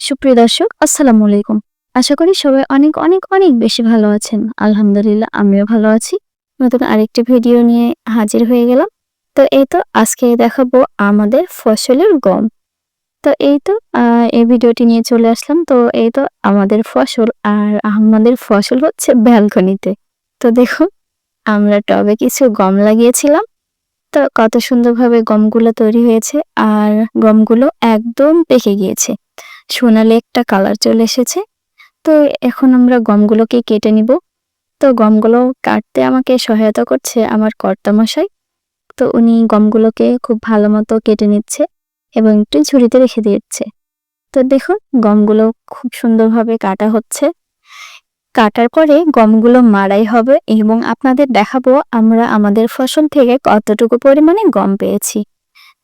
সুপ্রিয় দর্শক, আসসালামু আলাইকুম। আশা করি সবাই অনেক অনেক অনেক বেশি ভালো আছেন। আলহামদুলিল্লাহ, আমিও ভালো আছি। নতুন আরেকটি ভিডিও নিয়ে হাজির হয়ে গেলাম। তো এই তো আজকে দেখাবো আমাদের ফসলের গম। তো এই তো এই ভিডিওটি নিয়ে চলে আসলাম। তো এই তো আমাদের ফসল আর আমাদের ফসল হচ্ছে ব্যালকনিতে। তো দেখুন, আমরা টবে কিছু গম লাগিয়েছিলাম। তো কত সুন্দরভাবে গমগুলো তৈরি হয়েছে আর গমগুলো একদম পেকে গিয়েছে। সোনালি একটা কালার চলে এসেছে। তো এখন আমরা গমগুলোকে কেটে নিব। তো গমগুলো কাটতে আমাকে সহায়তা করছে আমার কর্তামশাই। তো উনি গমগুলোকে খুব ভালো মতো কেটে নিচ্ছে এবং একটু ঝুড়িতে রেখে দিচ্ছে। তো দেখুন, গমগুলো খুব সুন্দরভাবে কাটা হচ্ছে। কাটার পরে গমগুলো মাড়াই হবে এবং আপনাদের দেখাবো আমরা আমাদের ফসল থেকে কতটুকু পরিমাণে গম পেয়েছি।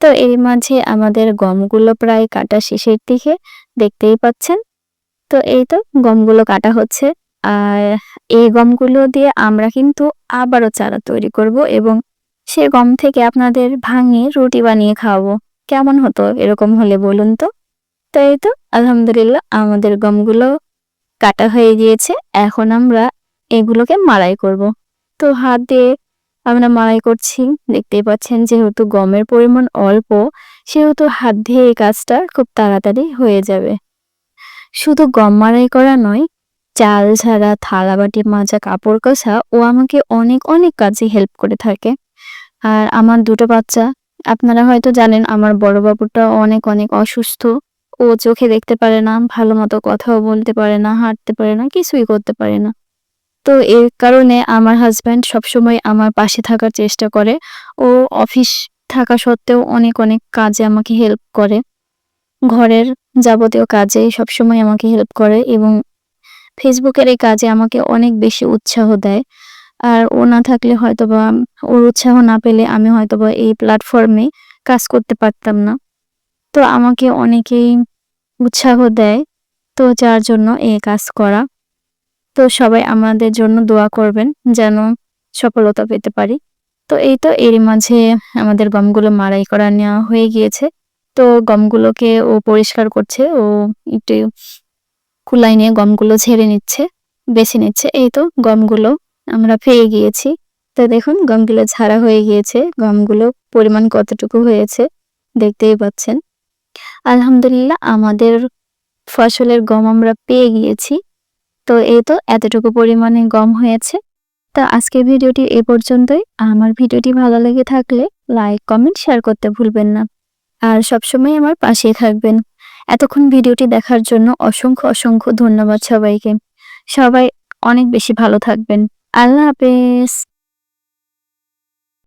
তো এর মাঝে আমাদের গমগুলো প্রায় কাটা শেষের দিকে, দেখতেই পাচ্ছেন? তো এই তো গমগুলো কাটা হচ্ছে। আর এই গমগুলো দিয়ে আমরা কিন্তু আবারও চারা তৈরি করব এবং সে গম থেকে আপনাদের ভাঙিয়ে রুটি বানিয়ে খাওয়াবো। কেমন হতো এরকম হলে বলুন তো? তো এই তো আলহামদুলিল্লাহ আমাদের গমগুলো কাটা হয়ে গিয়েছে। এখন আমরা এগুলোকে মাড়াই করব। তো হাত দিয়ে আমরা মাড়াই করছি। দেখতেই পাচ্ছেন যেহেতু গমের পরিমাণ অল্প, সেহেতু হাত দিয়ে এই কাজটা খুব তাড়াতাড়ি হয়ে যাবে। শুধু গম মাড়াই করা নয়, চাল ঝাড়া থালা বাটি মাজা, কাপড় কাচা ও আমাকে অনেক অনেক কাজে হেল্প করে থাকে। আর আমার দুটো বাচ্চা, আপনারা হয়তো জানেন আমার বড় বাবুটা অনেক অনেক অসুস্থ। ও চোখে দেখতে পারে না, ভালো মতো কথাও বলতে পারে না, হাঁটতে পারে না, কিছুই করতে পারে না। তো এর কারণে আমার হাজব্যান্ড সবসময় আমার পাশে থাকার চেষ্টা করে। ও অফিস থাকা সত্ত্বেও অনেক অনেক কাজে আমাকে হেল্প করে। ঘরের যাবতীয় কাজে সবসময় আমাকে হেল্প করে এবং ফেসবুকের এই কাজে আমাকে অনেক বেশি উৎসাহ দেয়। আর ও না থাকলে হয়তোবা, ওর উৎসাহ না পেলে আমি হয়তোবা এই প্ল্যাটফর্মে কাজ করতে পারতাম না। তো আমাকে অনেকেই উৎসাহ দেয়। তো যার জন্য এই কাজ করা। তো সবাই আমাদের জন্য দোয়া করবেন যেন সফলতা পেতে পারি। তো এই তো এরই মাঝে আমাদের গমগুলো মাড়াই করা নেওয়া হয়ে গিয়েছে। তো গমগুলোকে ও পরিষ্কার করছে, ও একটু কুলাই নিয়ে গমগুলো ছেড়ে নিচ্ছে, বেছে নিচ্ছে। এই তো গমগুলো আমরা পেয়ে গিয়েছি। তো দেখুন গমগুলো ঝাড়া হয়ে গিয়েছে, গমগুলো পরিমাণ কতটুকু হয়েছে দেখতেই পাচ্ছেন। আলহামদুলিল্লাহ আমাদের ফসলের গম আমরা পেয়ে গিয়েছি। তো এই তো এতটুকু পরিমাণে গম হয়েছে। তো আজকের ভিডিওটি এ পর্যন্তই। আমার ভিডিওটি ভালো লেগে থাকলে লাইক, কমেন্ট, শেয়ার করতে ভুলবেন না। আর সবসময় আমার পাশে থাকবেন। এতক্ষণ ভিডিওটি দেখার জন্য অসংখ্য অসংখ্য ধন্যবাদ সবাইকে। সবাই অনেক বেশি ভালো থাকবেন। আল্লাহ হাফেজ।